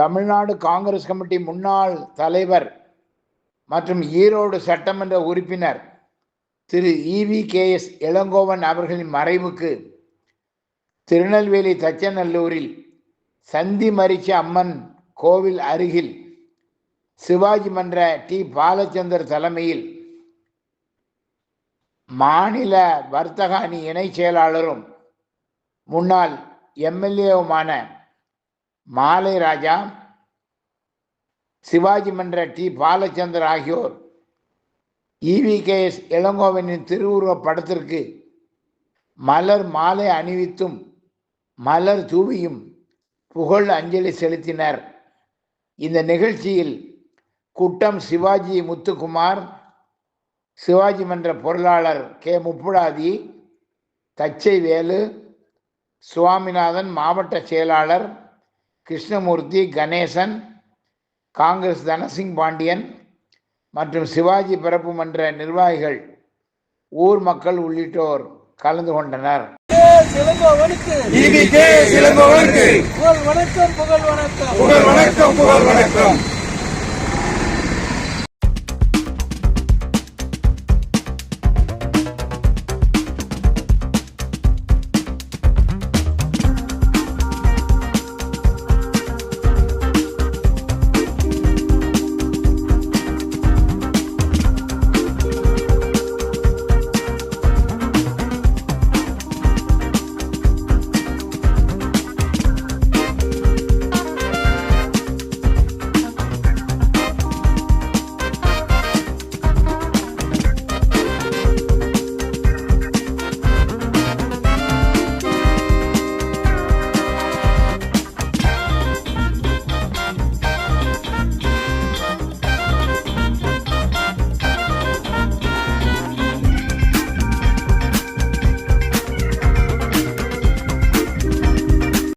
Tamil Nadu Congress committee முன்னாள் தலைவர் மற்றும் ஈரோடு சட்டமன்ற உறுப்பினர் Thiru E V K S Elangovan அவர்களின் மறைவுக்கு திருநெல்வேலி தச்சநல்லூரில் சந்தி மரிச்ச அம்மன் கோவில் அருகில் சிவாஜி மன்ற டி பாலச்சந்தர் தலைமையில் மாநில வர்த்தக அணி இணை செயலாளரும் முன்னாள் எம்எல்ஏவுமான மாலை ராஜா சிவாஜி மன்ற டி. பாலச்சந்தர் ஆகியோர் இவி கே. எஸ். இளங்கோவனின் திருவுருவப் படத்திற்கு மலர் மாலை அணிவித்தும் மலர் தூவியும் புகழ் அஞ்சலி செலுத்தினர். இந்த நிகழ்ச்சியில் குட்டம் சிவாஜி முத்துக்குமார் சிவாஜி மன்ற பொருளாளர் கே. முப்புடாதி தச்சை வேலு சுவாமிநாதன் மாவட்ட செயலாளர் கிருஷ்ணமூர்த்தி கணேசன் காங்கிரஸ் தனசிங் பாண்டியன் மற்றும் சிவாஜி பிறப்பு மன்ற நிர்வாகிகள் ஊர் மக்கள் உள்ளிட்டோர் கலந்து கொண்டனர். வணக்கம் புகழ் வணக்கம். புகழ் வணக்கம் புகழ் வணக்கம்.